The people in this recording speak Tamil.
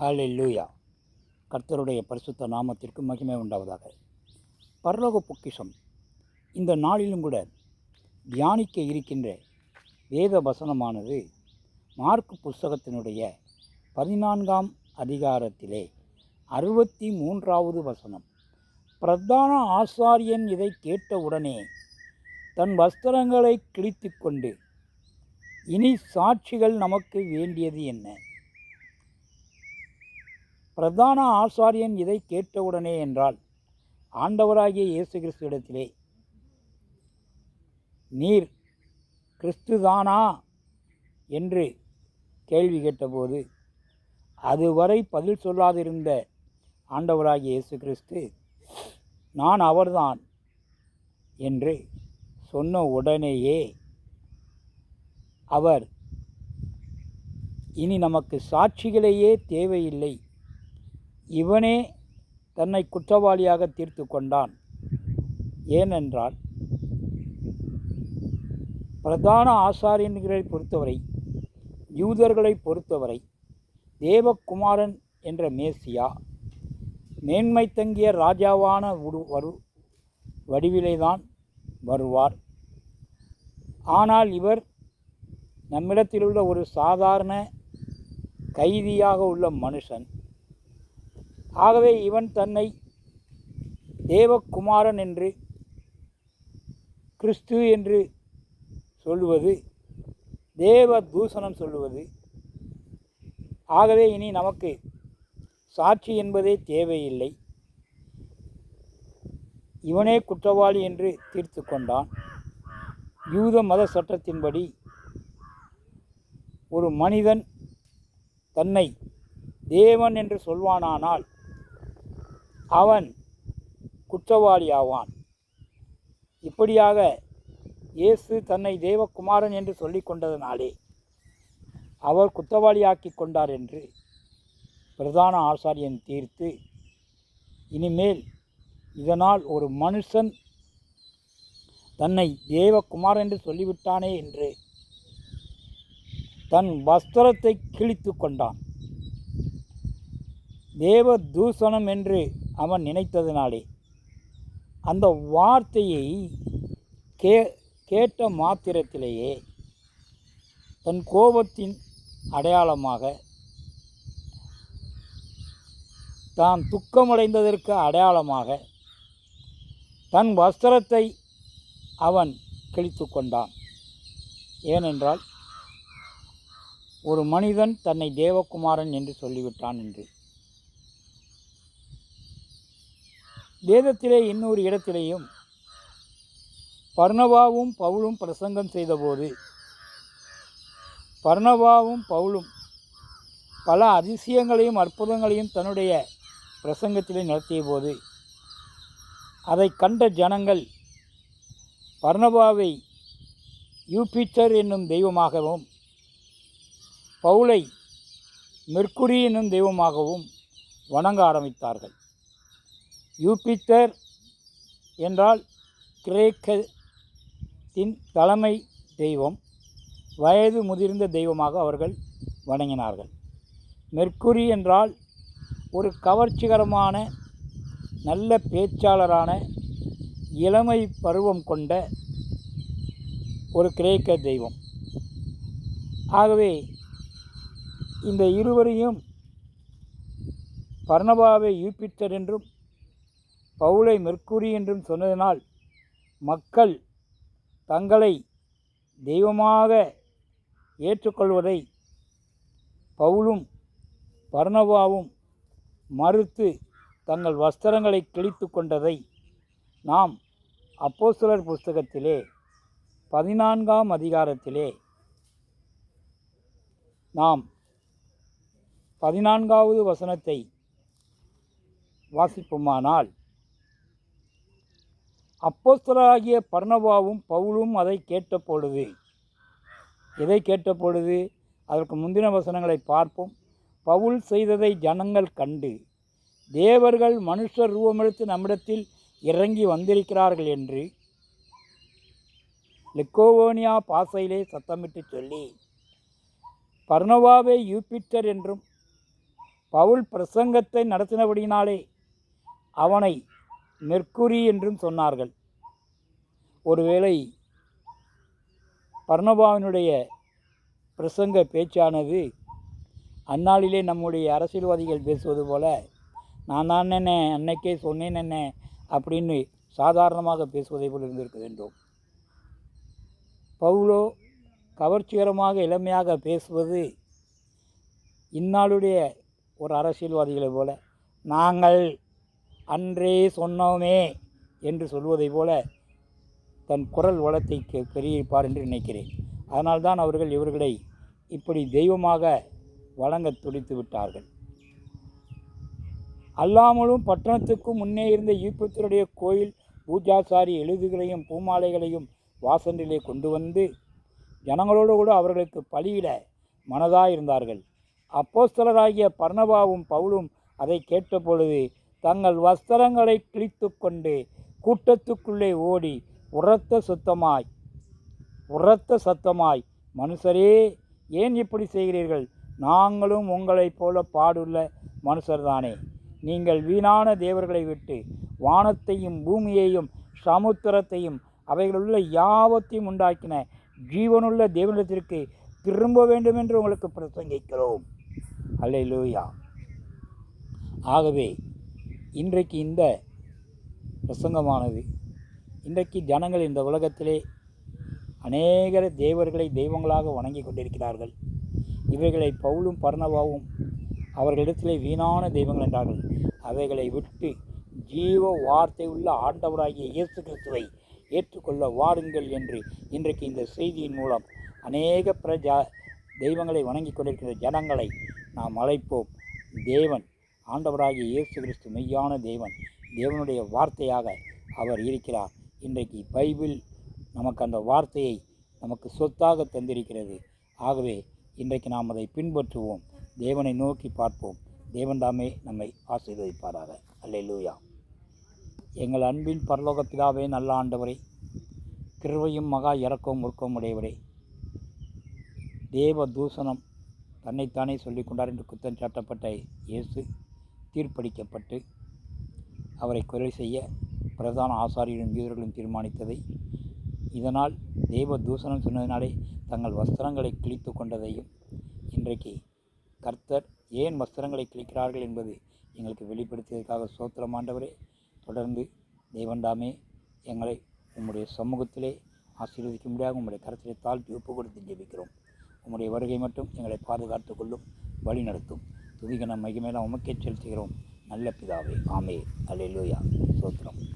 ஹalleluya. கர்த்தருடைய பரிசுத்த நாமத்திற்கு மகிமை உண்டாவதாக. பரலோக பொக்கிஷம். இந்த நாளிலும் கூட தியானிக்க இருக்கின்ற வேத வசனமானது மார்க் புஸ்தகத்தினுடைய பதினான்காம் அதிகாரத்திலே அறுபத்தி மூன்றாவது வசனம். பிரதான ஆசாரியன் இதை கேட்டவுடனே தன் வஸ்திரங்களை கிழித்து கொண்டு இனி சாட்சிகள் நமக்கு வேண்டியது என்ன? பிரதான ஆசாரியன் இதை கேட்டவுடனே என்றால் ஆண்டவராகிய இயேசு கிறிஸ்து இடத்திலே நீர் கிறிஸ்துதானா? என்று கேள்வி கேட்டபோது அதுவரை பதில் சொல்லாதிருந்த ஆண்டவராகிய இயேசு கிறிஸ்து நான் அவர்தான் என்று சொன்ன உடனேயே அவர் இனி நமக்கு சாட்சிகளையே தேவையில்லை. இவனே தன்னை குற்றவாளியாக தீர்த்து கொண்டான் ஏனென்றால் பிரதான ஆசாரியன்களை பொறுத்தவரை யூதர்களை பொறுத்தவரை தேவகுமாரன் என்ற மேசியா மேன்மை தங்கிய ராஜாவான உடு வரு வடிவிலேதான் வருவார். ஆனால் இவர் நம்மிடத்தில் உள்ள ஒரு சாதாரண கைதியாக உள்ள மனுஷன். ஆகவே இவன் தன்னை தேவகுமாரன் என்று கிறிஸ்து என்று சொல்லுவது தேவ தூஷணம் சொல்லுவது. ஆகவே இனி நமக்கு சாட்சி என்பதே தேவையில்லை. இவனே குற்றவாளி என்று தீர்த்து கொண்டான். யூத மத சட்டத்தின்படி ஒரு மனிதன் தன்னை தேவன் என்று சொல்வானானால் அவன் குற்றவாளியாவான். இப்படியாக இயேசு தன்னை தேவகுமாரன் என்று சொல்லி கொண்டதனாலே அவர் குற்றவாளியாக்கி கொண்டார் என்று பிரதான ஆசாரியன் தீர்த்து இனிமேல் இதனால் ஒரு மனுஷன் தன்னை தேவகுமார் என்று சொல்லிவிட்டானே என்று தன் வஸ்திரத்தை கிழித்து கொண்டான். தேவ தூஷணம் என்று அவன் நினைத்ததினாலே. அந்த வார்த்தையை கே கேட்ட மாத்திரத்திலேயே தன் கோபத்தின் அடையாளமாக தான் துக்கமடைந்ததற்கு அடையாளமாக தன் வஸ்திரத்தை அவன் கிழித்து கொண்டான். ஏனென்றால் ஒரு மனிதன் தன்னை தேவகுமாரன் என்று சொல்லிவிட்டான் என்று. வேதத்திலே இன்னொரு இடத்திலேயும் பர்ணவாவும் பவுலும் பிரசங்கம் செய்தபோது பர்ணவாவும் பவுலும் பல அதிசயங்களையும் அற்புதங்களையும் தன்னுடைய பிரசங்கத்திலே நடத்திய போது அதை கண்ட ஜனங்கள் பர்ணபாவை யூபிட்டர் என்னும் தெய்வமாகவும் பவுலை மெர்க்குரி என்னும் தெய்வமாகவும் வணங்க ஆரம்பித்தார்கள். யூபித்தர் என்றால் கிரேக்கத்தின் தலைமை தெய்வம் வயது முதிர்ந்த தெய்வமாக அவர்கள் வணங்கினார்கள். மெர்க்குரி என்றால் ஒரு கவர்ச்சிகரமான நல்ல பேச்சாளரான இளமை பருவம் கொண்ட ஒரு கிரேக்க தெய்வம். ஆகவே இந்த இருவரையும் பர்ணபாவை யூபிட்டர் என்றும் பவுலை மெர்க்குரி என்றும் சொன்னதனால் மக்கள் தங்களை தெய்வமாக ஏற்றுக்கொள்வதை பவுலும் பர்ணபாவும் மறுத்து தங்கள் வஸ்திரங்களை கிழித்து கொண்டதை நாம் அப்போஸ்தலர் புஸ்தகத்திலே பதினான்காம் அதிகாரத்திலே நாம் பதினான்காவது வசனத்தை வாசிப்போமானால் அப்போஸ்தலராகிய பர்ணவாவும் பவுலும் அதை கேட்ட பொழுது எதை கேட்ட பொழுது அதற்கு முந்தின வசனங்களை பார்ப்போம். பவுல் செய்ததை ஜனங்கள் கண்டு தேவர்கள் மனுஷர் ரூபமெடுத்து நம்மிடத்தில் இறங்கி வந்திருக்கிறார்கள் என்று லெக்கோவோனியா பாசையிலே சத்தமிட்டு சொல்லி பர்ணவாவை யூபிட்டர் என்றும் பவுல் பிரசங்கத்தை நடத்தினபடியினாலே அவனை மெர்க்குரி என்றும் சொன்னார்கள். ஒருவேளை பர்ணபாவினுடைய பிரசங்க பேச்சானது அந்நாளிலே நம்முடைய அரசியல்வாதிகள் பேசுவது போல நான் தான் என்ன அன்னைக்கே சொன்னேன் என்ன அப்படின்னு சாதாரணமாக பேசுவதை போல் இருந்திருக்க வேண்டும் பவுலோ கவர்ச்சிகரமாக இளமையாக பேசுவது இந்நாளுடைய ஒரு அரசியல்வாதிகளை போல நாங்கள் அன்றே சொன்னோமே என்று சொல்வதைப் போல தன் குரல் வளத்தை கெ- என்று நினைக்கிறேன். அதனால்தான் அவர்கள் இவர்களை இப்படி தெய்வமாக வழங்க துடித்து விட்டார்கள். அல்லாமலும் பட்டணத்துக்கும் முன்னே இருந்த ஈப்பத்தருடைய கோயில் பூஜாசாரி எழுதுகளையும் பூமாலைகளையும் வாசலிலே கொண்டு வந்து ஜனங்களோடு கூட அவர்களுக்கு பலியிட மனதாக இருந்தார்கள் அப்போஸ்தலராகிய பர்ணபாவும் பவுலும் அதை கேட்டபொழுது தங்கள் வஸ்திரங்களை கிழித்து கொண்டு கூட்டத்துக்குள்ளே ஓடி உரத்த சுத்தமாய் உரத்த சத்தமாய் மனுஷரே ஏன் இப்படி செய்கிறீர்கள்? நாங்களும் உங்களைப் போல பாடுள்ள மனுஷர்தானே. நீங்கள் வீணான தேவர்களை விட்டு வானத்தையும் பூமியையும் சமுத்திரத்தையும் அவைகளுள்ள யாவத்தையும் உண்டாக்கின ஜீவனுள்ள தேவனிடத்திற்கு திரும்ப வேண்டும் என்று உங்களுக்கு பிரசங்கிக்கிறோம். அல்லேலூயா ஆகவே இன்றைக்கு இந்த பிரசங்கமானது இன்றைக்கு ஜனங்கள் இந்த உலகத்திலே அநேகர தேவர்களை தெய்வங்களாக வணங்கி கொண்டிருக்கிறார்கள். இவைகளை பவுலும் பர்ணவாவும் அவர்களிடத்திலே வீணான தெய்வங்கள் என்றார்கள். அவைகளை விட்டு ஜீவ வார்த்தை உள்ள ஆண்டவராகிய இயேசு கிறிஸ்துவை ஏற்றுக்கொள்ள வாருங்கள் என்று இன்றைக்கு இந்த செய்தியின் மூலம் அநேக பிரஜா தெய்வங்களை வணங்கி கொண்டிருக்கிற ஜனங்களை நாம் அழைப்போம். தேவன் ஆண்டவராகிய இயேசு கிறிஸ்து மெய்யான தேவன் தேவனுடைய வார்த்தையாக அவர் இருக்கிறார். இன்றைக்கு பைபிள் நமக்கு அந்த வார்த்தையை நமக்கு சொத்தாக தந்திருக்கிறது. ஆகவே இன்றைக்கு நாம் அதை பின்பற்றுவோம். தேவனை நோக்கி பார்ப்போம். தேவன் தாமே நம்மை ஆசீர்வதிப்பாராக. அல்லேலூயா. எங்கள் அன்பின் பரலோக பிதாவே நல்ல ஆண்டவரே கிருவையும் மகா இறக்கவும் உருக்கவும் உடையவரே தேவ தூஷணம் தன்னைத்தானே சொல்லிக்கொண்டார் என்று குற்றம் சாட்டப்பட்ட இயேசு தீர்ப்பளிக்கப்பட்டு அவரை கொலை செய்ய பிரதான ஆசாரியரும் வீரர்களும் தீர்மானித்ததை இதனால் தெய்வ தூஷணம் சொன்னதினாலே தங்கள் வஸ்திரங்களை கிழித்து கொண்டதையும் இன்றைக்கு கர்த்தர் ஏன் வஸ்திரங்களை கிழிக்கிறார்கள் என்பது எங்களுக்கு வெளிப்படுத்தியதற்காக சோத்திரம் ஆண்டவரே. தொடர்ந்து தேவன்தாமே எங்களை உம்முடைய சமூகத்திலே ஆசீர்வதிக்க முடியாது உம்முடைய கருத்திலே தாழ்த்தி ஒப்பு கொடுத்து ஜெபிக்கிறோம். உம்முடைய வருகை மட்டும் எங்களை பாதுகாத்து கொள்ளும் வழி நடத்தும் துதிகன மகிமேலாம் உமக்கே செலுத்துகிறோம். நல்ல பிதாவே ஆமே அல்லேலூயா. சோத்திரம்